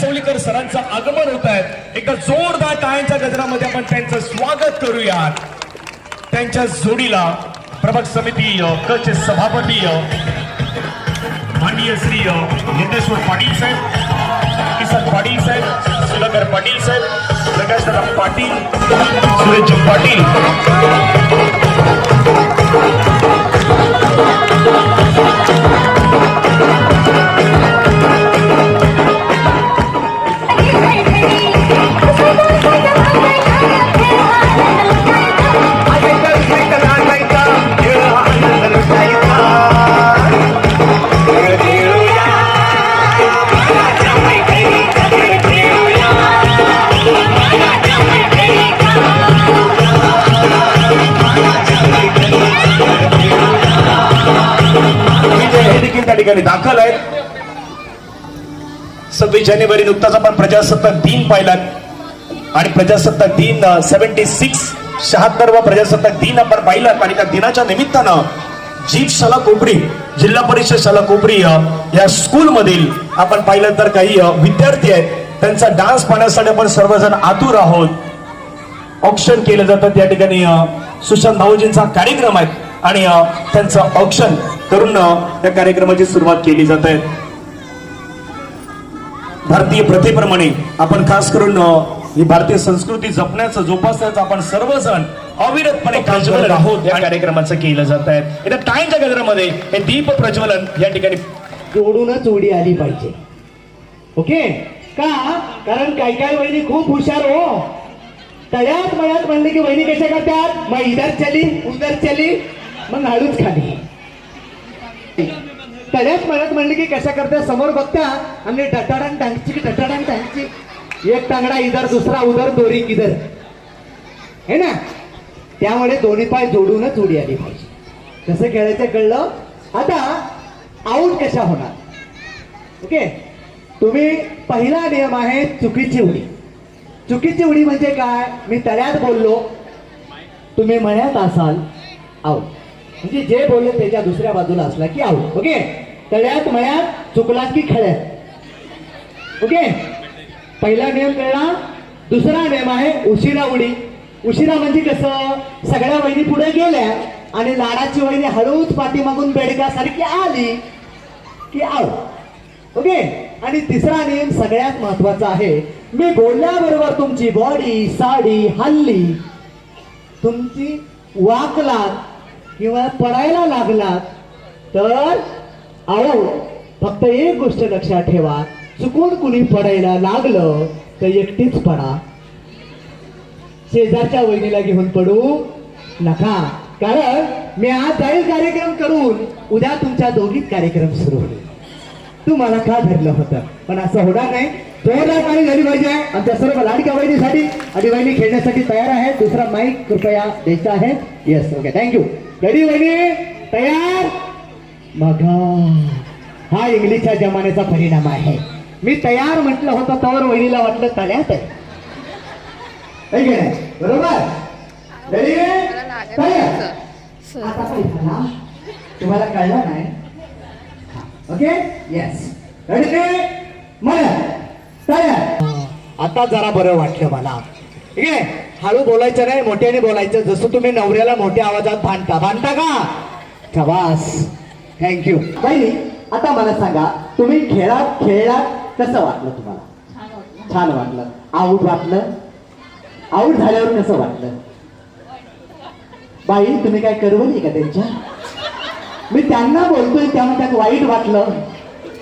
सवलीकर सरांचं आगमन होत आहे. एका जोरदार टाळ्यांच्या गजरामध्ये आपण त्यांचं स्वागत करूयात. त्यांच्या जोडीला प्रभाग समिती कचे सभापती माननीय श्री यज्ञेश्वर पाटील साहेब किसन पाटील साहेब सुधाकर पाटील साहेब प्रकाशदादा पाटील सुरेश पाटील. सव्वीस जानेवारी नुकताच आपण प्रजासत्ताक दिन पाहिला. आणि प्रजासत्ताक दिन सेव्हन्टी सिक्स शहात्तर व प्रजासत्ताक दिन आपण पाहिला. आणि त्या दिनाच्या निमित्तानं जीप शाला कोपरी जिल्हा परिषद शाला कोपरी या स्कूल मधील आपण पाहिलं तर काही विद्यार्थी आहेत. त्यांचा डान्स पाहण्यासाठी आपण सर्वजण आतुर आहोत. ऑप्शन केलं जातं. त्या ठिकाणी सुशांत भाऊजींचा कार्यक्रम आहे. आणि त्यांचं ऑप्शन करून या कार्यक्रमाची सुरुवात केली जात आहे. भारतीय प्रथेप्रमाणे आपण खास करून ही भारतीय संस्कृती जपण्याचं जोपासण्याचं आपण सर्वजण अविरतपणे काम करत आहोत. या कार्यक्रमाचं केलं जात आहे. येत्या टाळ्यांच्या गजरामध्ये हे दीप प्रज्वलन या ठिकाणी जोडूनच उडी आली पाहिजे. ओके? का? कारण काय काय वहिनी खूप हुशार हो. तळ्यात मळ्यात म्हणले की वहिनी कशा करतात? मग इधर चली उधर चली मग हळूच खाली. त्याच म्हणत म्हणले की कशा करतात समोर बघता आणि टटाडांग टांगची की टटाडांग टांगची. एक टांगडा इधर दुसरा उधर दोरी किधर. है ना? त्यामुळे दोन्ही पाय जोडूनच उडी आली पाहिजे. कसं खेळायचं कळलं? आता आऊट कशा होणार? ओके तुम्ही पहिला नियम आहे चुकीची उडी. चुकीची उडी म्हणजे काय? मी तळ्यात बोललो. तुम्ही म्हणत असाल आऊट म्हणजे जे बोलले त्याच्या दुसऱ्या बाजूला असला की आऊट ओके तळ्यात मळ्यात चुकलात की खळ्यात ओके? पहिला नियम कळला दुसरा नियम आहे उशिरा उडी. उशिरा म्हणजे कसं? सगळ्या वहिनी पुढे गेल्या आणि लाडाची वहिनी हळूच पाठीमागून बेडकासारखी आली की आव ओके? आणि तिसरा नियम सगळ्यात महत्त्वाचा आहे. मी बोलल्याबरोबर तुमची बॉडी साडी हल्ली तुमची वाकलात किंवा पडायला लागलात तर आणि फक्त एक गोष्ट लक्षात ठेवा. चुकून कुणी पडायला लागलं तर एकटीच पडा. शेजारच्या वहिनीला घेऊन पडू नका. कारण मी आज जाईल कार्यक्रम करून उद्या तुमच्या दोघीत कार्यक्रम सुरू होईल. तू मला का धरलं होतं? पण असं होणार नाही. जोरदार पाणी झाली पाहिजे आमच्या सर्व लाडक्या वहिनीसाठी. आणि वहिनी खेळण्यासाठी तयार आहे दुसरा माईक कृपया द्यायचा आहे. येस ओके थँक्यू गडी वहिनी तयार? मग हा इंग्लिशच्या जमान्याचा परिणाम आहे. मी तयार म्हटलं होतं तर वहिनीला वाटलं तळ्यात आहे? बरोबर? आता तुम्हाला कळलं नाही? ओके येस रेडी मला तयार. आता जरा बरं वाटलं मला. ठीक आहे? हळू बोलायचं नाही मोठ्याने बोलायचं. जसं तुम्ही नवऱ्याला मोठ्या आवाजात भांडता. भांडता का? शबास थँक्यू बहिणी आता मला सांगा तुम्ही खेळात खेळलात कसं वाटलं तुम्हाला? छान वाटलं. आऊट वाटलं. आऊट झाल्यावर कसं वाटलं? बाई तुम्ही काय करवली का त्यांच्या? मी त्यांना बोलतोय त्यामुळे त्यात वाईट वाटलं.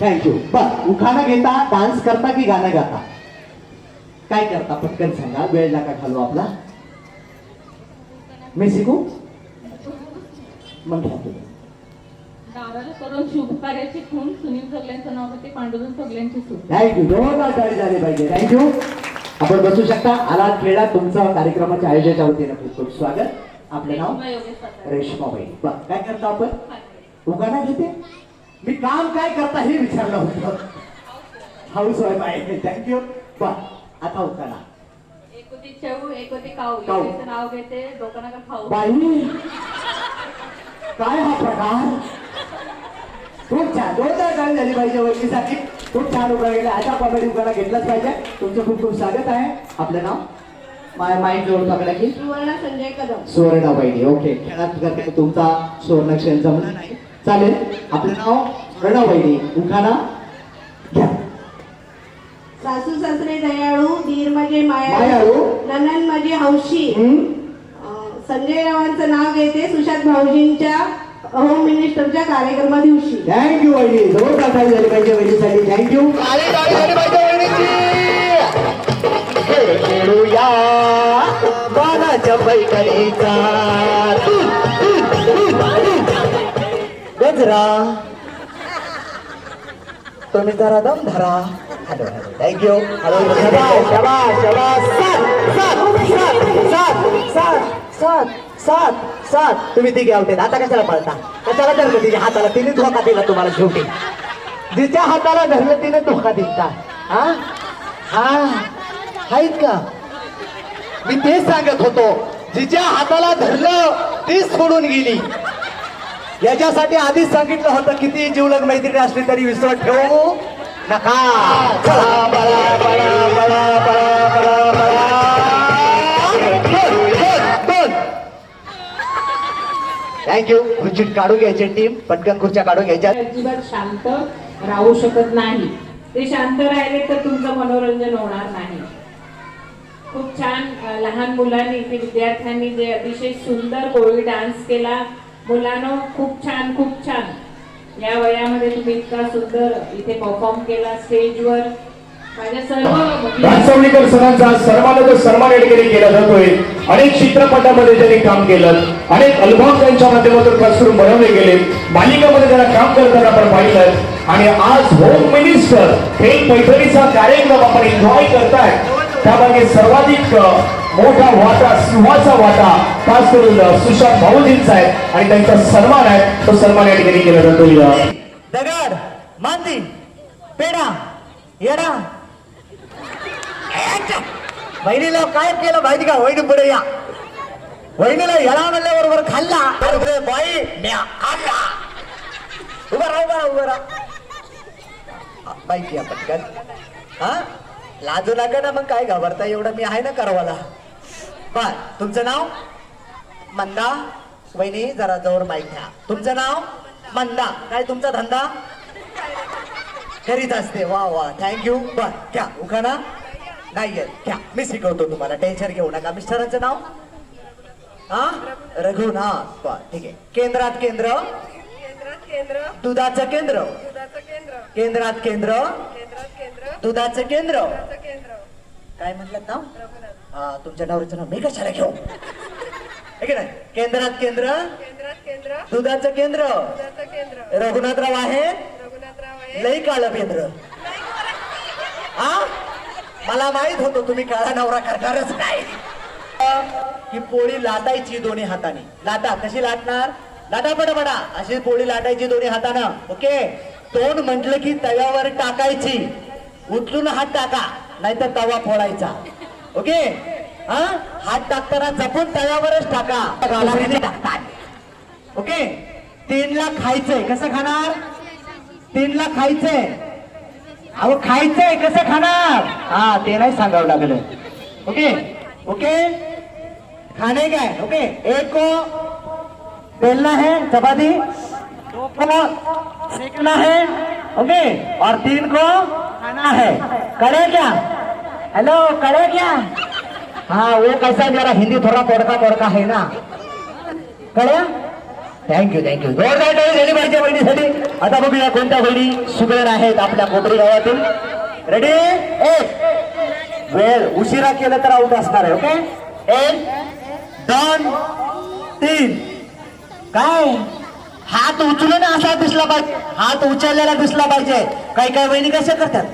थँक्यू बर उखाणा घेता डान्स करता की गाणं गाता? काय करता? पटकन सांगा. वेळ नका घालू आपला. मी शिकू? मग घ्या तुम्ही. करून शुभ कार्याची खून सुनील सगळ्यांचं नाव होते पांडुरंग सगळ्यांची सूट थँक्यू जोरदार टाळी झाली पाहिजे. थँक्यू आपण बसू शकता. आलात खेळा तुमचं कार्यक्रमाच्या आयोजनाच्या वतीनं खूप खूप स्वागत. आपलं नाव? रेश्मा योगेश. रेश्माबाई. बर काय करता आपण? उगाना घेते? मी काम काय करता हे विचारलं होतं. हाऊस वाईफ आहे थँक्यू बर आता उगाना. एक होती चऊ एक होती काऊ. काऊ. योगेशचं नाव घेते डोकं नका खाऊ. बाई. काय हा प्रकार? खूप छान. जोरदार टाळी झाली पाहिजे वहिनीसाठी खूप छान उभा गेला अशा कॉमेडी उभारा घेतलाच पाहिजे. तुमचं खूप खूप स्वागत आहे. आपलं नाव? माय माइंड जोड पकडा की? सुवर्ण संजय कदम. सुवर्ण वहिनी ओके. खेळात करते तुमचा सुवर्णक्षण जमला नाही. चालेल. आपलं नाव? वहिनी उखाणा? घ्या. सासू सासरे दयाळू दीर म्हणजे माया मायाळू. ननन म्हणजे हौशी. संजय रावांचं नाव घेते सुशांत भाऊजींच्या. होम मिनिस्टरच्या कार्यक्रमा दिवशी. थँक्यू वहिनी. जोरदार टाळी झाली पाहिजे वहिनीसाठी. थँक्यू खेळूया. बाणाच्या पैठणीचा. गजरा. तुम्ही जरा दम धरा. Hello hello. थँक्यू हॅलो शाबास शाबास शाबास. सात सात सात सात सात सात. सात तुम्ही तिघे आवते आता कशाला पळता? कशाला धरलं तिच्या हाताला तिने धोका दिला तुम्हाला शेवटी. जिच्या हाताला धरलं तिने धोका दिला. हा? हा? आहेत का? मी तेच सांगत होतो. जिच्या हाताला धरलं तीच सोडून गेली. याच्यासाठी आधीच सांगितलं होतं किती जीवलग मैत्रिणी असली तरी विसरत ठेवू नका. थँक्यू खुर्ची काढून घ्यायची टीम पटकन खुर्च्या काढून घ्यायच्या. अजिबात शांत राहू शकत नाही. ते शांत राहिले तर तुमचं मनोरंजन होणार नाही. खूप छान लहान मुलांनी विद्यार्थ्यांनी जे अतिशय सुंदर कोळी डान्स केला. मुलांनो खूप छान खूप छान. या वयामध्ये तुम्ही इतका सुंदर इथे परफॉर्म केला स्टेजवर राजसवणीकर सरांचा सन्मानाचा सन्मान या ठिकाणी केला जातोय अनेक चित्रपटामध्ये त्यांनी काम केलं अनेक अल्बम त्यांच्या माध्यमातून खास करून बनवले गेले. मालिकामध्ये त्यांना काम करताना आपण पाहिलं. आणि आज होम मिनिस्टर हे पैठणीचा कार्यक्रम आपण एन्जॉय करताय. त्यामागे सर्वाधिक मोठा वाटा सिंहाचा वाटा खास करून सुशांत भाऊजींचा आहे. आणि त्यांचा सन्मान आहे. तो सन्मान या ठिकाणी केला जातोय. दगड मांदी पेडा येडा. बहिणीला काय केलं माहिती का? वहिनी पुढे या. वहिनीला येडा म्हणल्याबरोबर खाल्ला. अरे बाई म्या खाल्ला उभा राहा उभा राहा उभा राहा. माहिती आहे पटकन हा? लाजू नका ना मग काय घाबरता एवढं? मी आहे ना करवाला. बर तुमचं नाव? मंदा. वहिनी जरा जवळ माहीत घ्या. तुमचं नाव? मंदा. काय तुमचा धंदा? करीत असते. वा वा. थँक्यू बर घ्या. उखाणा नाही येत घ्या. मी शिकवतो तुम्हाला. टेन्शन घेऊ नका. मिस्टरांचं नाव? हा? रघुनाथ. बर ठीक आहे. केंद्रात केंद्र? केंद्रात केंद्र. दुधाचं केंद्र? केंद्रात केंद्र? दुधाचं केंद्र? काय म्हटलं नाव? हा तुमच्या नवऱ्याचं नाव मी कशाला घेऊ? है नाही? केंद्रात केंद्र? केंद्रात केंद्र. दुधाचं केंद्र? रघुनाथराव आहे? लई काळ केंद्र. हा? मला माहीत होतो तुम्ही काळा नवरा करणारच नाही. ही पोळी लाटायची दोन्ही हाताने. लाटा कशी लाटणार? लाटा पडा अशी पोळी लाटायची दोन्ही हातानं. ओके? तोंड म्हटलं की तव्यावर टाकायची. उचलून हात टाका नाहीतर तवा फोडायचा. ओके? हा? हात टाकताना जपून तव्यावरच टाका. ओके? तीनला खायचंय. कसं खाणार? तीनला खायचंय. अहो खायचंय कसं खाणार? हा ते नाही सांगावं लागलं. ओके? ओके? खाने काय? ओके? एक को बेलना है चपाती. दो को सेकना है ओके? और तीन को खाना है. करे क्या? हेलो करे क्या? हाँ वो कैसा जरा हिंदी थोड़ा तोड़का तोड़का है ना। करे? थँक्यू थँक्यू जोरदार टाळी झाली पाहिजे बहिणीसाठी. आता बघूया कोणत्या बहिणी सुगरण आहेत आपल्या कोपरी गावातील रेडी एक. वेळ उशिरा केलं तर आऊट असणार आहे ओके एक दोन तीन. काय हात उचलून असा दिसला पाहिजे. हात उचललेला दिसला पाहिजे. काही काही बहिणी कशा करतात?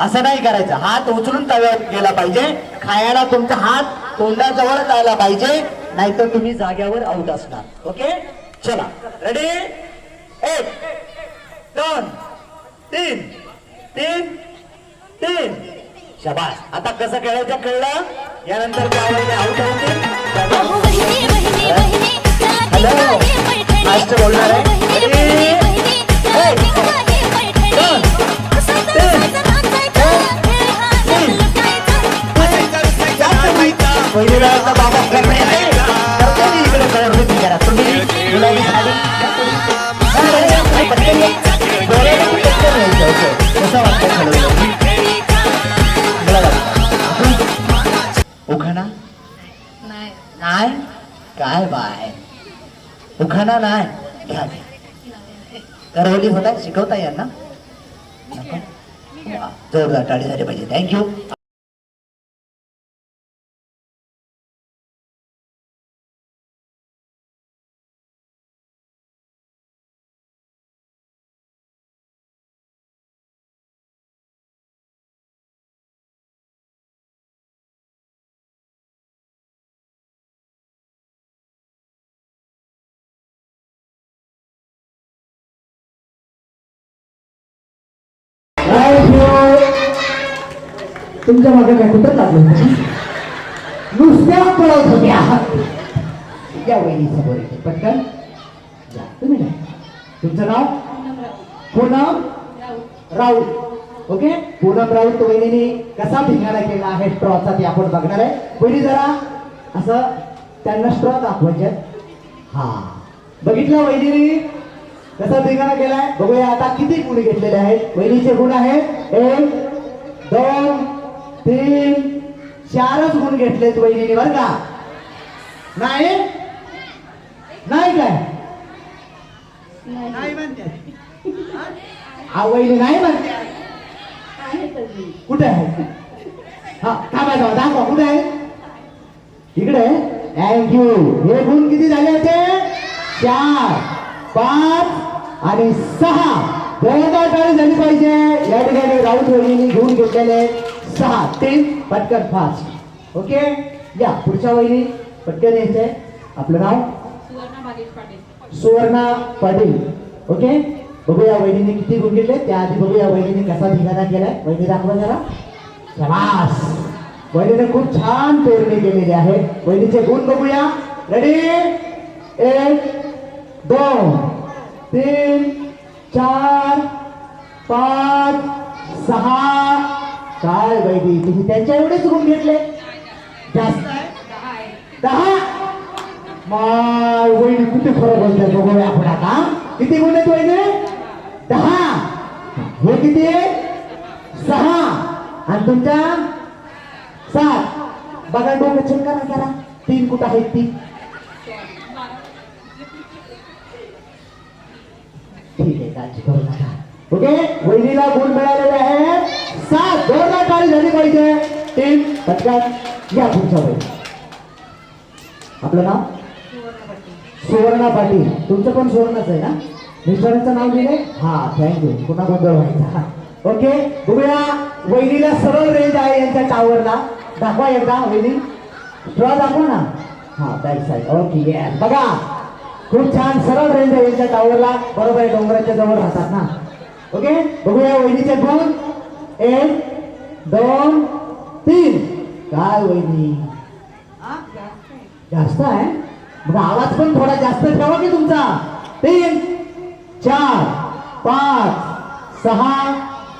असं नाही करायचं. हात उचलून तव्यात गेला पाहिजे. खायला तुमचा हात तोंडाजवळच आला पाहिजे. नाहीतर तुम्ही जाग्यावर आऊट असणार. ओके चला. रेडी एक दोन तीन तीन तीन. शबास. आता कसं खेळायचं कळलं? यानंतर आऊट बोलणार आहे. पहिलीला बाबा करा. तुम्ही गुलाबी साडी पटकन डोळ्याला पटकन यायचं, कसं वाटतं ठरवलं? बोला उखाणा? नाही. काय बाय? उखाणा नाही. घ्या. करवली होता शिकवता यांना? जोरदार टाळी झाली पाहिजे. थँक्यू तुमच्या मागे काय कुठं लागलं? नुसत्या पळत होत्या या वहिनी समोर येते पटकन तुम्ही नाही तुमचं नाव? पूनम राऊत ओके? पूनम राऊत वहिनीने कसा धिंगाणा केला आहे? स्ट्रॉचा ते आपण बघणार आहे. वहिनी जरा असं त्यांना स्ट्रॉ दाखवायचे. हा. बघितलं वहिनीने? कसा धिंगाणा केलाय? बघूया आता किती गुण घेतलेले आहेत. वहिनीचे गुण आहेत. एक दोन तीन. चारच गुण घेतलेत वहिनीने बरं का? नाही? नाही काय? हा वहिनी नाही म्हणते. कुठे आहे? हा थांबा जाऊ दाखवा कुठे आहे? इकडे थँक्यू हे गुण किती झाले होते? चार पाच आणि सहा. टाळी झाली पाहिजे. या ठिकाणी राऊत वहिनी घेऊन घेतलेले सहा तीन पटकन फास्ट ओके? या पुढच्या वहिनी पटकन यायचंय. आपलं नाव? सुवर्णा पाटील. सुवर्णा पाटील. ओके? बघूया वहिनीने किती गुण घेतले. त्याआधी बघूया वहिनीने कसा धिंगाणा केलाय. वहिनी दाखवा जरा. शबास! वहिनीने खूप छान पेरणी केलेली आहे. वहिनीचे गुण बघूया. रेडी एक दोन तीन चार पाच सहा काय वैदी तुम्ही त्यांच्या एवढेच गुण घेतले? जास्त आहे? दहा? माय वहिनी कुठे फरक बोलते बघूया आपण आता. किती गुण आहेत वहिनी? दहा. हे किती सहा. आणि तुमच्या? सात. बघा डोकं चेक करा करा तीन कुठं आहेत ती? ठीक आहे काळजी करू नका. ओके? वहिनीला गुण मिळालेले आहे सात जोरदार टाळी झाली पाहिजे. टीम पटकन या पुढच्या वहिनी आपलं नाव? सुवर्णा पाटील. तुमचं पण सुवर्णच आहे ना? मिस्टरांचं नाव लिहिले? हा थँक्यू पुन्हा गोंधळ व्हायचा. ओके बघूया. वहिनीला सरळ रेंज आहे यांच्या टावरला दाखवा एकदा वहिनी. स्ट्रॉ दाखवा ना. हा बॅक साईड ओके येस बघा. खूप छान सरळ रेंज आहे यांच्या टावरला बरोबर आहे डोंगराच्या जवळ राहतात ना. ओके बघूया वहिनीचे गुण. एक दोन तीन. काय वहिनी? जास्त आहे. मग आवाज पण थोडा जास्त ठेवा की तुमचा. तीन चार पाच सहा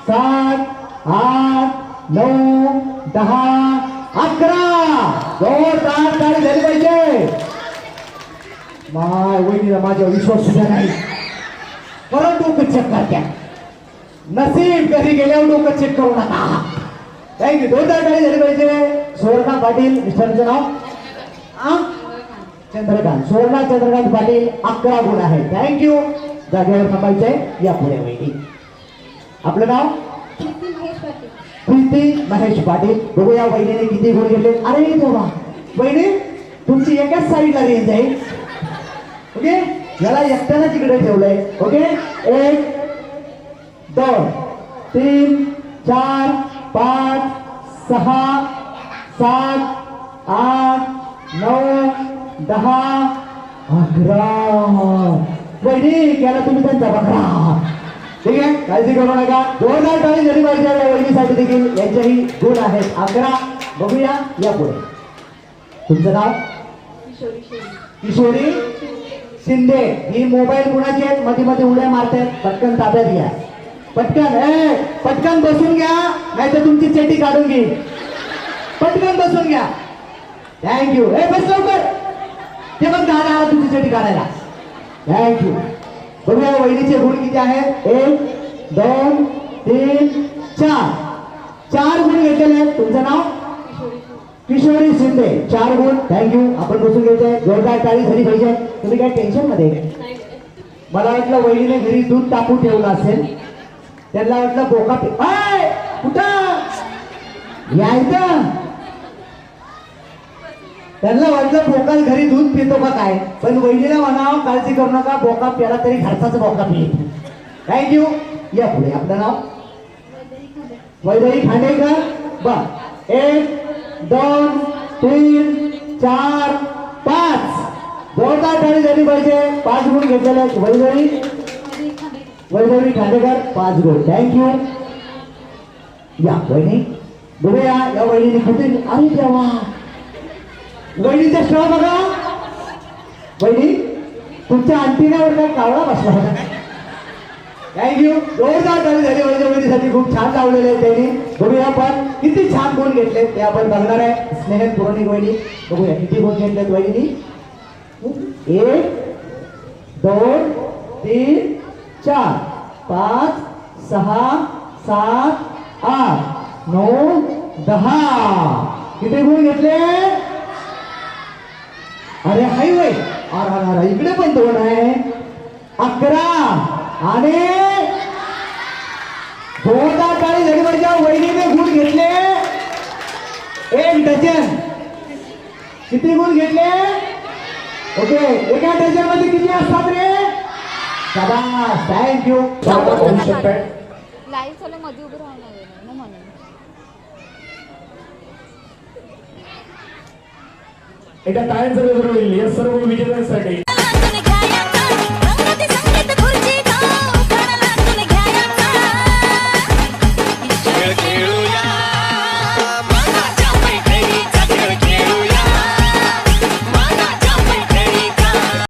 सात आठ नऊ दहा अकरा. जोरदार टाळी झाली पाहिजे. माय वहिनीला माझ्या विश्वास सुद्धा नाही. परत डोकं चेक करत्या. नसीब कधी गेल्यावर डोकं चेक करू नका. थँक्यू दोनदा टाळी झाली पाहिजे. सुवर्णा पाटील मिस्टरचं नाव? आ? चंद्रकांत. सुवर्णा चंद्रकांत पाटील अकरा गुण आहे थँक्यू जागेवर थांबायचंय. या पुढे वहिनी आपलं नाव? प्रीती महेश पाटील. बघूया वहिनीने किती गुण घेतले. अरे देवा. वहिनी तुमची एकाच साईडला रेंज आहे. ओके याला एकट्याला तिकडे ठेवलंय. ओके एक दोन तीन चार पाच सहा सात आठ नऊ दहा अकरा. वहिनी केला तुम्ही त्यांचा बकरा. ठीक आहे? काळजी करू नका. जोरदार टाळी झाली पाहिजे या वहिनीसाठी देखील यांच्याही गुण आहेत. अकरा बघूया या पुढे तुमचं नाव? किशोरी शिंदे. ही मोबाईल कुणाची आहेत? मध्ये मध्ये उड्या मारतायत. पटकन ताब्यात घ्या. पटकन ए पटकन बसून घ्या नाही तर तुमची चेटी काढून घे पटकन बसून घ्या. थँक्यू ए बस लवकर. ते बघ दादा आला तुमची चेटी काढायला. थँक्यू बघूया वहिनीचे गुण किती आहेत. एक दोन तीन चार. चार गुण घेतलेले आहेत. तुमचं नाव? किशोरी शिंदे. चार गुण. थँक्यू आपण बसून घ्यायचंय जोरदार टाळी झाली पाहिजे. तुम्ही काय टेन्शनमध्ये? आहे? मला वाटलं वहिनीने घरी दूध टाकून ठेवलं असेल. त्यांना वाटलं बोका पि- कुठं? यायचं त्यांना वाटलं बोकाल घरी दूध पितो का काय? पण वहिनीला म्हणावं काळजी करू नका बोका प्याला तरी घरचाच बोका पिये थँक्यू या पुढे आपलं नाव? वैदरी खांडेकर. बर. एक दोन तीन चार पाच. जोरदार टाळी झाली पाहिजे. पाच गुण घेतलेले आहेत वैदरी वैभवी खांडेकर पाच गोल. थँक्यू या वहिनी. बघूया या वहिनीने कुठे अरे देवा वहिनीचं स्थळ बघा. वहिनी तुमच्या अंतिनावर काय कावळा बसला. होता थँक्यू जोरदार चालू झाली वैद्य खूप छान लावलेले आहे त्यांनी. बघूया आपण किती छान गुण घेतले. ते आपण बघणार आहे. स्नेह पुरणिक वहिनी. बघूया किती गुण घेतलेत वहिनी. एक दोन तीन चार पाच सहा सात आठ नऊ दहा. किती गुण घेतले? अरे हायवे अरे अरे इकडे पण दोन आहे. अकरा आणि जोरदार टाळी झाली वहिनीने गुण घेतले. एक डझन. किती गुण घेतले? ओके एका डझनमध्ये किती असतात रे? शाबास थँक्यू होऊ शकतंय. लाईव्ह चालू मध्ये उभं राहणार ना म्हणून. एका टाळ्यांचा गजर होईल या सर्व विजेत्यांसाठी